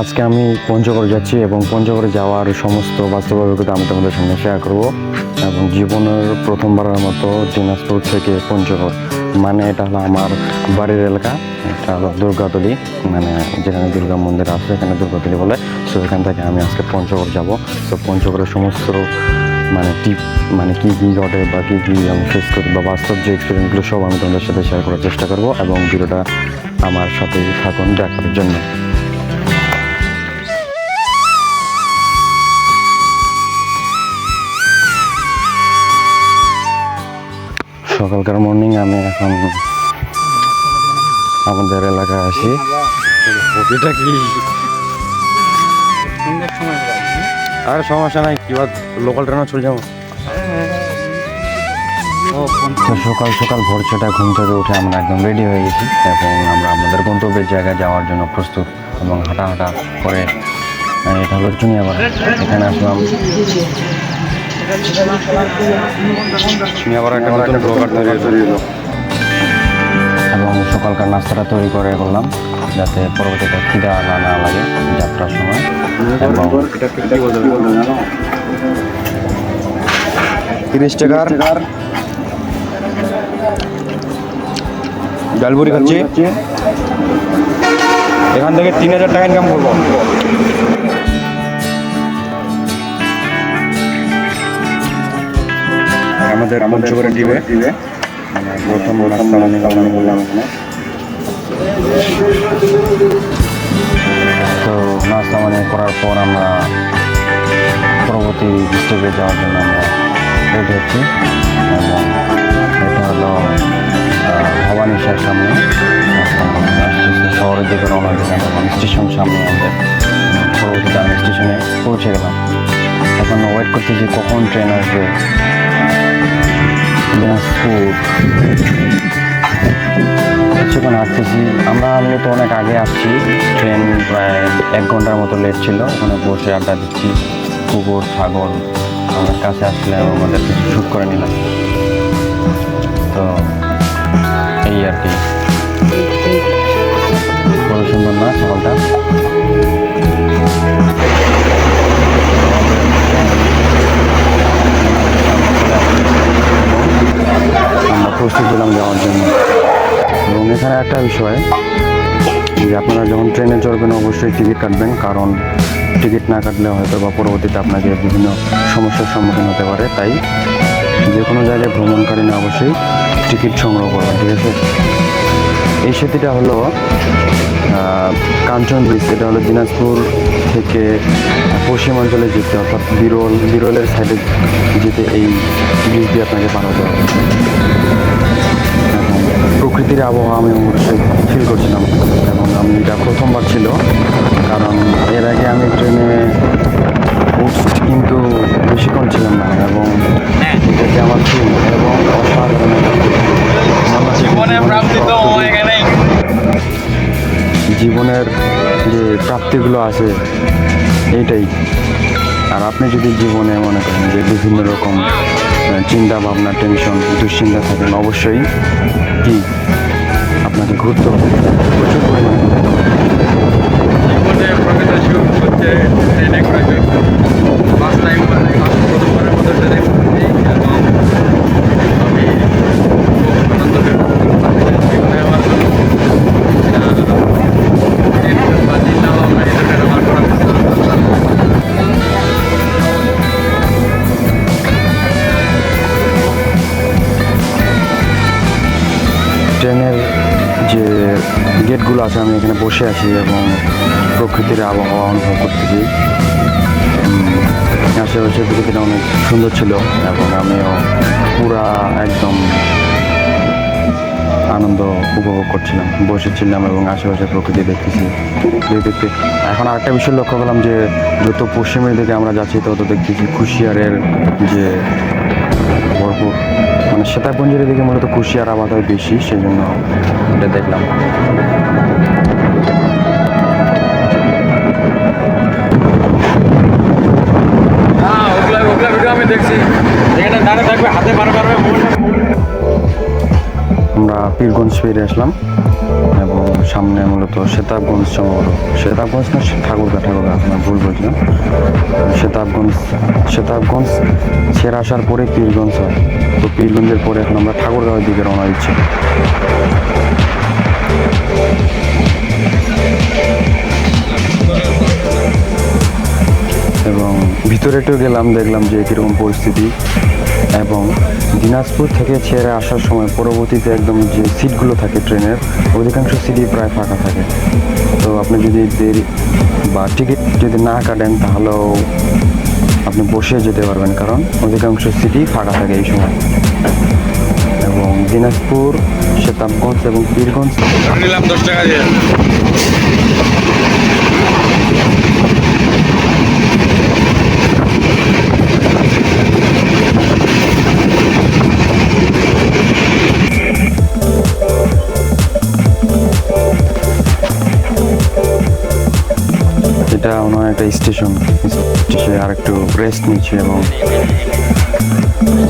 আজকে আমি পঞ্চগড় যাচ্ছি এবং পঞ্চগড়ে যাওয়ার সমস্ত বাস্তব অভিজ্ঞতা আমি তোমাদের সামনে শেয়ার করব এবং জীবনের প্রথমবারের মতো দিনাজপুর থেকে পঞ্চগড়। মানে এটা হলো আমার বাড়ির এলাকা, এটা হলো দুর্গাতলি। মানে যেখানে দুর্গা মন্দির আছে, এখানে দুর্গাতলি বলে। সো এখান থেকে আমি আজকে পঞ্চগড় যাব। তো পঞ্চগড়ের সমস্ত মানে টিপ মানে কী কী ঘটে বা কী কী আমি ফেস করি বা বাস্তব যে এক্সপিরিয়েন্সগুলো সব আমি তোমাদের সাথে শেয়ার করার চেষ্টা করব এবং ভিডিওটা আমার সাথে থাকুন দেখার জন্য। সকালকার মর্নিং আমি এখন আমাদের এলাকায় আসি। এটা কি? আর সমস্যা নাই কি লোকাল ট্রেনও চলে যাব। সকাল সকাল ভোর ছটা ঘুম থেকে উঠে আমরা একদম রেডি হয়ে গেছি এবং আমরা আমাদের গন্তব্যের জায়গায় যাওয়ার জন্য প্রস্তুত এবং হাঁটা হাঁটা করে আহ, এটা হলো চুনিয়াপাড়া এখানে আসলাম। আবার একটা নতুন ব্লগার তৈরি হলো এবং সকালকার নাস্তাটা তৈরি করে করলাম যাতে পরবর্তীতে খিদা না না লাগে যাত্রার সময়। তিরিশ টাকার ডালবুরি খাচ্ছি। এখান থেকে তিন হাজার টাকা ইনকাম করব। আমাদের পঞ্চগড়ের টিমে। মানে প্রথম রাস্তা মানে তো নাস্তা মানে করার পর আমরা পরবর্তী স্টেপে যাওয়ার জন্য আমরা রেডি হচ্ছি। এবং এটা হলো ভবানী শাহ সামনে। শহরের দিকে রওনা দিলাম এবং স্টেশন সামনে আমাদের পরবর্তীতে আমি স্টেশনে পৌঁছে গেলাম। এখন ওয়েট করতেছি কখন ট্রেন আসবে। দিনাজপুর কিছুক্ষণ হাঁটতেছি আমরা মূলত অনেক আগে আসছি। ট্রেন প্রায় এক ঘণ্টার মতো লেট ছিল। ওখানে বসে আড্ডা দিচ্ছি। কুকুর, ছাগল, আমাদের কাছে আসলে আমাদের কিছু করে নিলাম তো এই আর কি। খুবই সুন্দর না, ছাগলটা? প্রস্তুত যাওয়ার জন্য। এবং এখানে একটা বিষয়, যে আপনারা যখন ট্রেনে চড়বেন, অবশ্যই টিকিট কাটবেন, কারণ টিকিট না কাটলে হয়তো বা পরবর্তীতে আপনাকে বিভিন্ন সমস্যার সম্মুখীন হতে পারে। তাই যে কোনো জায়গায় ভ্রমণকারী না অবশ্যই টিকিট সংগ্রহ করবেন, ঠিক আছে? এই সেতুটা হলো কাঞ্চন ব্রিজ। এটা হলো দিনাজপুর থেকে পশ্চিমাঞ্চলে যেতে অর্থাৎ বিরল, বিরলের সাইডে যেতে এই ব্রিজ দিয়ে আপনাকে পার হতে হবে। প্রকৃতির আবহাওয়া আমি অবশ্যই ফিল করছিলাম। এবং আমি এটা প্রথমবার ছিল, কারণ এর আগে আমি ট্রেনে কিন্তু বেশিক্ষণ ছিলাম না এবং এটাকে আমার ফিল এবং জীবনের যে প্রাপ্তিগুলো আছে, এইটাই। আর আপনি যদি জীবনে মনে করেন যে বিভিন্ন রকম চিন্তা ভাবনা টেনশন দুশ্চিন্তা থাকেন, অবশ্যই কি ঘুরতে প্রচুর পরিমাণে ঘুরতে বসে আছি এবং প্রকৃতির আবহাওয়া অনুভব করতেছি। আশেপাশে প্রকৃতিটা অনেক সুন্দর ছিল এবং আমিও পুরা একদম আনন্দ উপভোগ করছিলাম, বসেছিলাম এবং আশেপাশে প্রকৃতি দেখতেছি। দেখতে এখন আরেকটা বিষয় লক্ষ্য করলাম যে, যত পশ্চিমের দিকে আমরা যাচ্ছি, তত দেখতেছি কুশিয়ারের যে ভরপুর মানে সীতাকুঞ্জের দিকে মূলত কুশিয়ার আবাদ হয় বেশি সেই জন্য এটা দেখলাম। আমরা পীরগঞ্জ ফিরে আসলাম এবং সামনে মূলত সেতাবগঞ্জ সম্ভবত সেতাবগঞ্জ না ঠাকুরগা ঠাকুরগা, আপনার ভুল বলছিলাম সেতাবগঞ্জ সেতাবগঞ্জ ছেড়ে আসার পরে পীরগঞ্জ হয়। তো পীরগঞ্জের পরে এখন আমরা ঠাকুরগাঁওয়ের দিকে রওনা দিচ্ছি। ভিতরে একটু গেলাম, দেখলাম যে কীরকম পরিস্থিতি। এবং দিনাজপুর থেকে ছেড়ে আসার সময় পরবর্তীতে একদম যে সিটগুলো থাকে ট্রেনের, অধিকাংশ সিটই প্রায় ফাঁকা থাকে। তো আপনি যদি দেরি বা টিকিট যদি না কাটেন, তাহলেও আপনি বসে যেতে পারবেন, কারণ অধিকাংশ সিটই ফাঁকা থাকে এই সময়। এবং দিনাজপুর, সেতাবগঞ্জ এবং পীরগঞ্জ। নিলাম দশ টাকা দিয়ে। স্টেশন স্টেশনে আর একটু রেস্ট নিচ্ছি এবং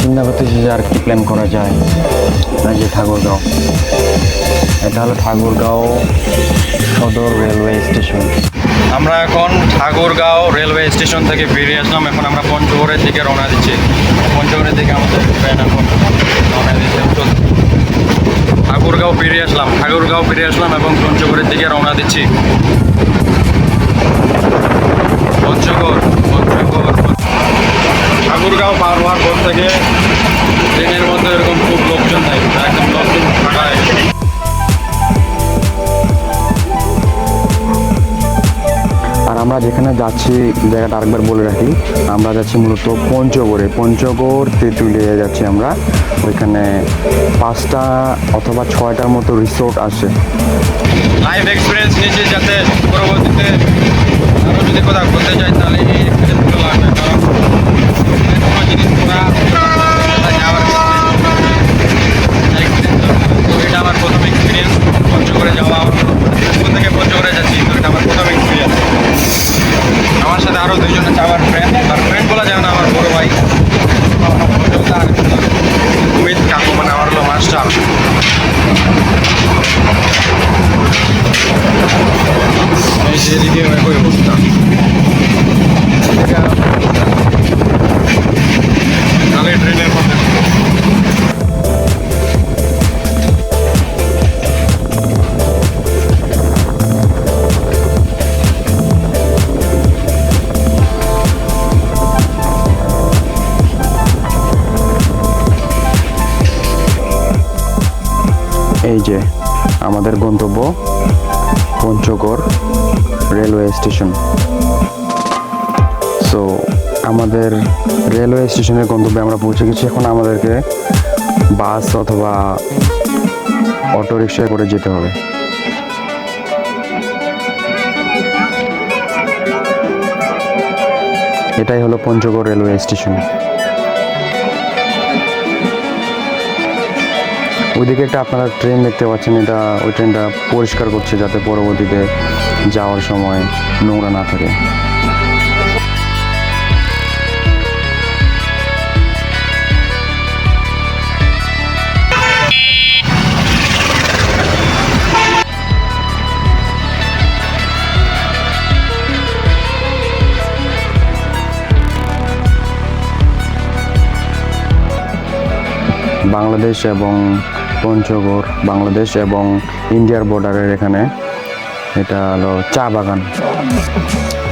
চিন্তা করতেছি যে আর কি প্ল্যান করা যায়। যে ঠাকুরগাঁও। এটা হলো ঠাকুরগাঁও সদর রেলওয়ে স্টেশন আমরা এখন ঠাকুরগাঁও রেলওয়ে স্টেশন থেকে বেরিয়ে আসলাম। এখন আমরা পঞ্চগড়ের দিকে রওনা দিচ্ছি। পঞ্চগড়ের দিকে আমাদের ট্রেন এখন রওনা দিচ্ছে। তো ঠাকুরগাঁও বেরিয়ে আসলাম। ঠাকুরগাঁও বেরিয়ে আসলাম এবং পঞ্চগড়ের দিকে রওনা দিচ্ছি। থেকে ট্রেনের মধ্যে এরকম খুব লোকজন নেই। একদম লোকজন আর আমরা যেখানে যাচ্ছি জায়গাটা আরেকবার বলে রাখি আমরা যাচ্ছি মূলত পঞ্চগড়ে। পঞ্চগড় তেঁতুলিয়ে যাচ্ছি আমরা। ওইখানে পাঁচটা অথবা ছয়টার মতো রিসোর্ট আছে। লাইভ এক্সপিরিয়েন্স নিয়েছি যাতে পরবর্তীতে আরও যদি কোথাও তাহলে এই এক্সপিরিয়েন্সগুলো লাগবে কারণ যাওয়ার তো এটা আমার প্রথম এক্সপিরিয়েন্স করে যাওয়া এই যে আমাদের গন্তব্য পঞ্চগড় রেলওয়ে স্টেশন। সো আমাদের রেলওয়ে স্টেশনের গন্তব্যে আমরা পৌঁছে গেছি। এখন আমাদেরকে বাস অথবা অটো রিক্সায় করে যেতে হবে। এটাই হলো পঞ্চগড় রেলওয়ে স্টেশন। ওইদিকে একটা আপনারা ট্রেন দেখতে পাচ্ছেন, এটা ওই ট্রেনটা পরিষ্কার করছে যাতে পরবর্তীতে যাওয়ার সময় নোংরা না থাকে। বাংলাদেশ এবং পঞ্চগড়, বাংলাদেশ এবং ইন্ডিয়ার বর্ডারের এখানে এটা হলো চা বাগান।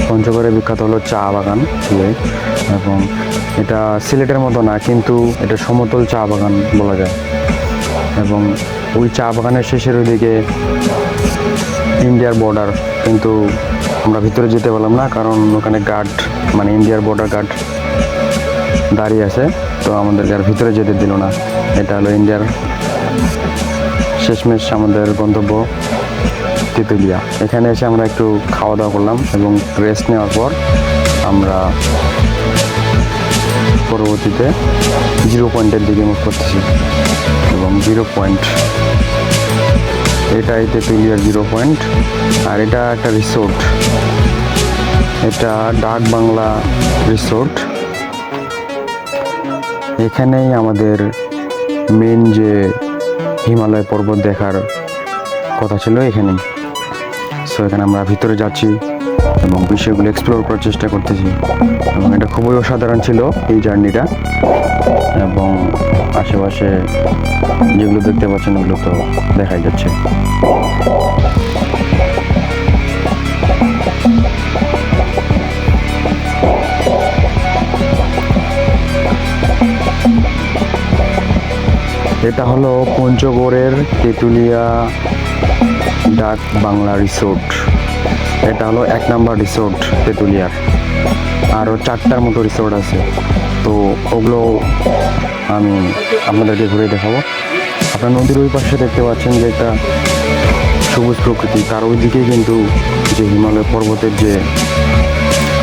পঞ্চগড়ে বিখ্যাত হলো চা বাগান এবং এটা সিলেটের মতো না, কিন্তু এটা সমতল চা বাগান বলা যায়। এবং ওই চা বাগানের শেষের ওইদিকে ইন্ডিয়ার বর্ডার কিন্তু আমরা ভিতরে যেতে পারলাম না, কারণ ওখানে গার্ড মানে ইন্ডিয়ার বর্ডার গার্ড দাঁড়িয়ে আছে। তো আমাদেরকে আর ভিতরে যেতে দিল না। এটা হলো ইন্ডিয়ার শেষমেশ আমাদের গন্তব্য তেঁতুলিয়া। এখানে এসে আমরা একটু খাওয়া দাওয়া করলাম এবং রেস্ট নেওয়ার পর আমরা পরবর্তীতে জিরো পয়েন্টের দিকে মুখ করতেছি এবং জিরো পয়েন্ট এটা এই তেঁতুলিয়ার জিরো পয়েন্ট আর এটা একটা রিসোর্ট এটা ডাক বাংলা রিসোর্ট এখানেই আমাদের মেন যে হিমালয় পর্বত দেখার কথা ছিল এখানে। সো এখানে আমরা ভিতরে যাচ্ছি এবং বিষয়গুলো এক্সপ্লোর করার চেষ্টা করতেছি। এবং এটা খুবই অসাধারণ ছিল এই জার্নিটা। এবং আশেপাশে যেগুলো দেখতে পাচ্ছেন ওগুলো তো দেখাই যাচ্ছে। এটা হলো পঞ্চগড়ের তেঁতুলিয়া ডাক বাংলা রিসোর্ট। এটা হলো এক নাম্বার রিসোর্ট তেঁতুলিয়ার। আরও চারটার মতো রিসোর্ট আছে। তো ওগুলো আমি আপনাদেরকে ঘুরে দেখাবো। আপনার নদীর ওই পাশে দেখতে পাচ্ছেন যে একটা সবুজ প্রকৃতি। তার ওইদিকে কিন্তু যে হিমালয় পর্বতের যে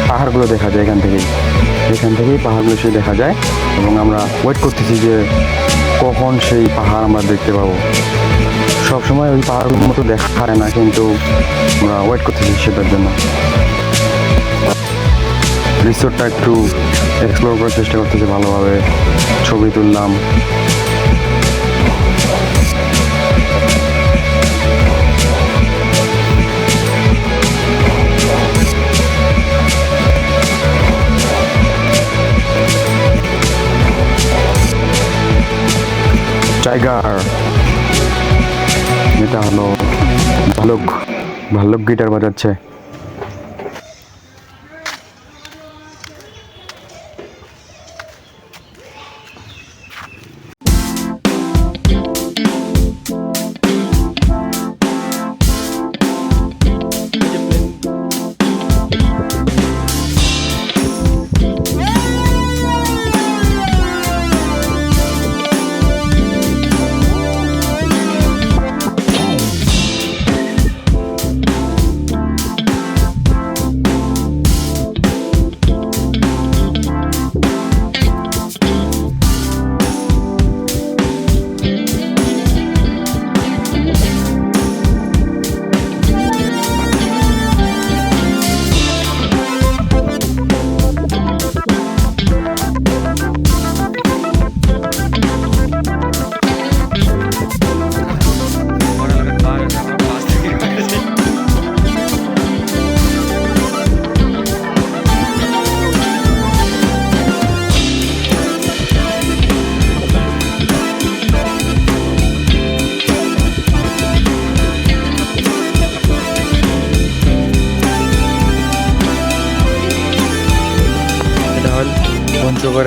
পাহাড়গুলো দেখা যায় এখান থেকেই। এখান থেকেই পাহাড়গুলো সে দেখা যায়। এবং আমরা ওয়েট করতেছি যে কখন সেই পাহাড় আমরা দেখতে পাবো? সবসময় ওই পাহাড়গুলোর মতো দেখা পারে না, কিন্তু আমরা ওয়েট করতেছি সেটার জন্য। রিসোর্টটা একটু এক্সপ্লোর করার চেষ্টা করতেছি ভালোভাবে। ছবি তুললাম। টাইগার এটা হলো ভালো ভালো গিটার বাজাচ্ছে।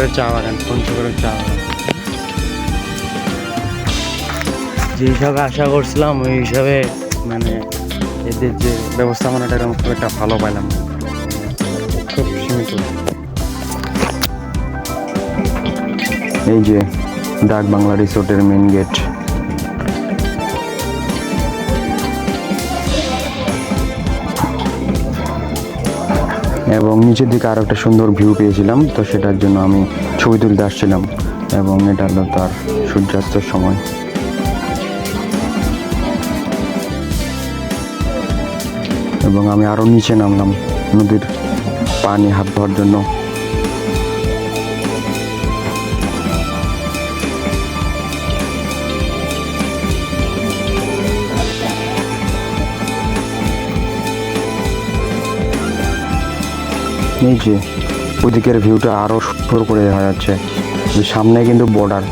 পঞ্চগড়ের চা বাগান পঞ্চগড়ের চা বাগান। যে হিসাবে আশা করছিলাম ওই হিসাবে মানে এদের যে ব্যবস্থাপনাটা এরকম খুব একটা ভালো পাইলাম খুব সীমিত। এই যে ডাক বাংলা রিসোর্টের মেন গেট। এবং নিচের দিকে আরও একটা সুন্দর ভিউ পেয়েছিলাম, তো সেটার জন্য আমি ছবি তুলতে আসছিলাম এবং এটা হলো তার সূর্যাস্তের সময়। এবং আমি আরও নিচে নামলাম, নদীর পানি হাত ধোয়ার জন্য। এই যে ওদিকের ভিউটা আরও সুন্দর করে দেখা যাচ্ছে। সামনে কিন্তু বর্ডার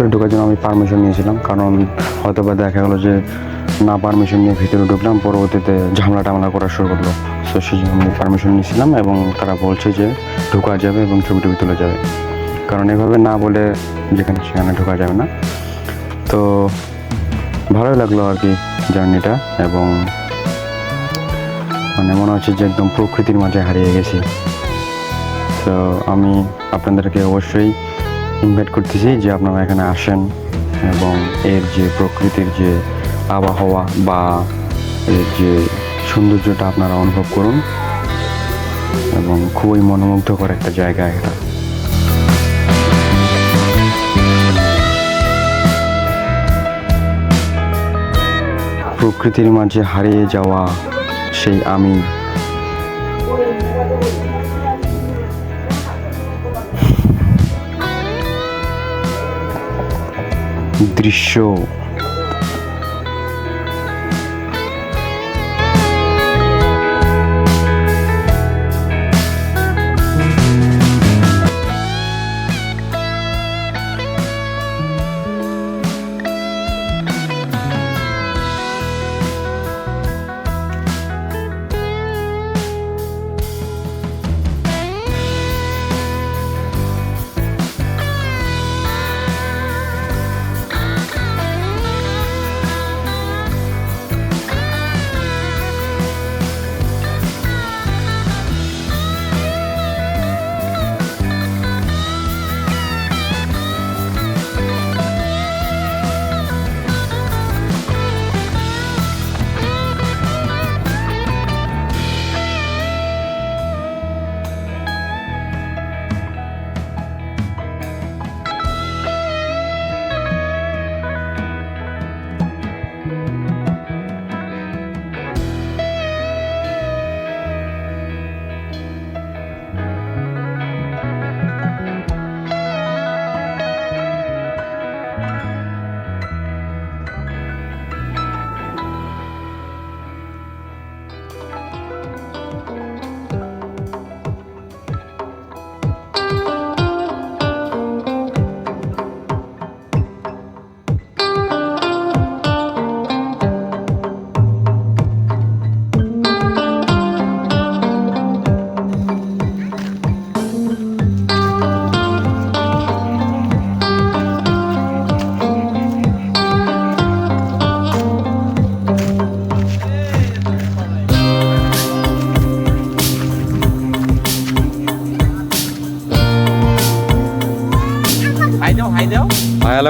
ভিতরে ঢোকার জন্য আমি পারমিশন নিয়েছিলাম, কারণ হয়তো বা দেখা গেলো যে না পারমিশন নিয়ে ভিতরে ঢুকলাম, পরবর্তীতে ঝামেলা টামলা করা শুরু করল। তো সেই জন্য আমি পারমিশন নিয়েছিলাম এবং তারা বলছে যে ঢোকা যাবে এবং ছবি টবি তোলা যাবে। কারণ এভাবে না বলে যেখানে সেখানে ঢোকা যাবে না। তো ভালোই লাগল আর কি জার্নিটা এবং মানে মনে হচ্ছে যে একদম প্রকৃতির মাঝে হারিয়ে গেছি। তো আমি আপনাদেরকে অবশ্যই ইনভাইট করতেছি যে আপনারা এখানে আসেন এবং এর যে প্রকৃতির যে আবহাওয়া বা এর যে সৌন্দর্যটা আপনারা অনুভব করুন এবং খুবই মনোমুগ্ধকর একটা জায়গা এটা। প্রকৃতির মাঝে হারিয়ে যাওয়া সেই আমি দৃশ্য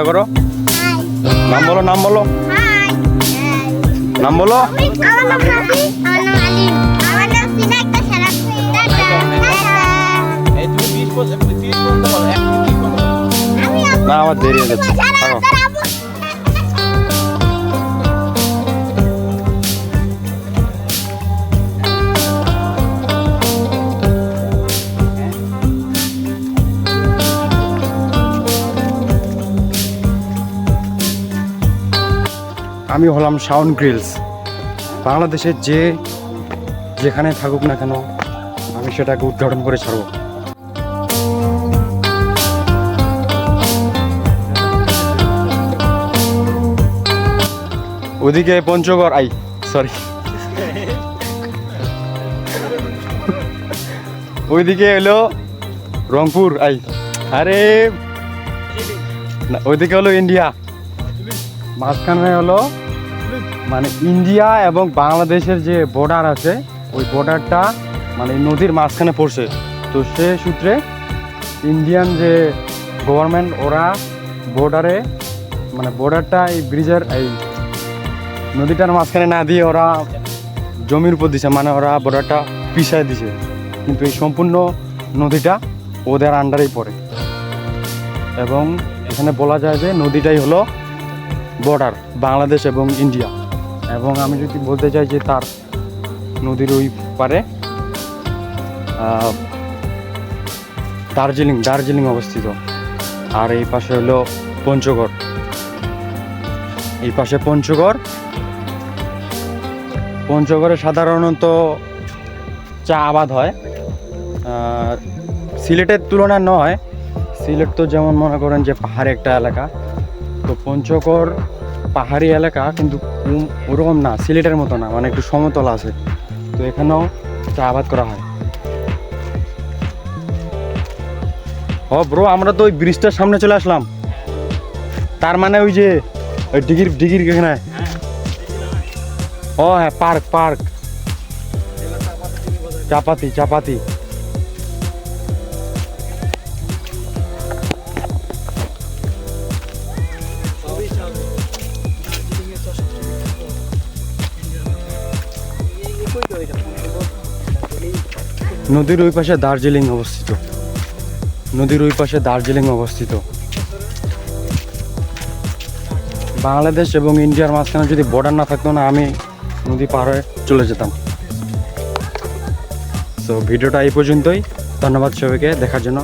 হ্যালো করো। নাম বলো নাম বলো। নাম বলো। না আমার দেরি হয়ে নাম আমি হলাম সাউন্ড গ্রিলস বাংলাদেশের যে যেখানে থাকুক না কেন, আমি সেটাকে উদ্ঘাটন করে ছাড়বো। ওদিকে পঞ্চগড়, আই সরি ওইদিকে হলো রংপুর, আই। আরে ওইদিকে হলো ইন্ডিয়া মাঝখানে হলো মানে ইন্ডিয়া এবং বাংলাদেশের যে বর্ডার আছে, ওই বর্ডারটা মানে নদীর মাঝখানে পড়ছে। তো সে সূত্রে ইন্ডিয়ান যে গভর্নমেন্ট ওরা বর্ডারে মানে বর্ডারটা এই ব্রিজের এই নদীটার মাঝখানে না দিয়ে ওরা জমির উপর দিছে মানে ওরা বর্ডারটা পিছায় দিছে। কিন্তু এই সম্পূর্ণ নদীটা ওদের আন্ডারেই পড়ে। এবং এখানে বলা যায় যে নদীটাই হলো বর্ডার বাংলাদেশ এবং ইন্ডিয়া এবং আমি যদি বলতে চাই যে তার নদীর ওই পারে দার্জিলিং দার্জিলিং অবস্থিত। আর এই পাশে হলো পঞ্চগড়। এই পাশে পঞ্চগড়। পঞ্চগড়ে সাধারণত চা আবাদ হয়। সিলেটের তুলনায় নয়। সিলেট তো যেমন মনে করেন যে পাহাড়ে একটা এলাকা। তো পঞ্চগড় পাহাড়ি এলাকা, কিন্তু ওরকম না, সিলেটের মতো না মানে একটু সমতল আছে। তো এখানেও চা আবাদ করা হয়। ও ব্রো আমরা তো ওই ব্রিজটার সামনে চলে আসলাম। তার মানে ওই যে, ওই ডিগির ডিগির এখানে। ও হ্যাঁ পার্ক পার্ক। চাপাতি চাপাতি। নদীর ওই পাশে দার্জিলিং অবস্থিত। নদীর ওই পাশে দার্জিলিং অবস্থিত। বাংলাদেশ এবং ইন্ডিয়ার মাঝখানে যদি বর্ডার না থাকতো না, আমি নদী পার হয়ে চলে যেতাম। তো ভিডিওটা এই পর্যন্তই। ধন্যবাদ সবাইকে। দেখার জন্য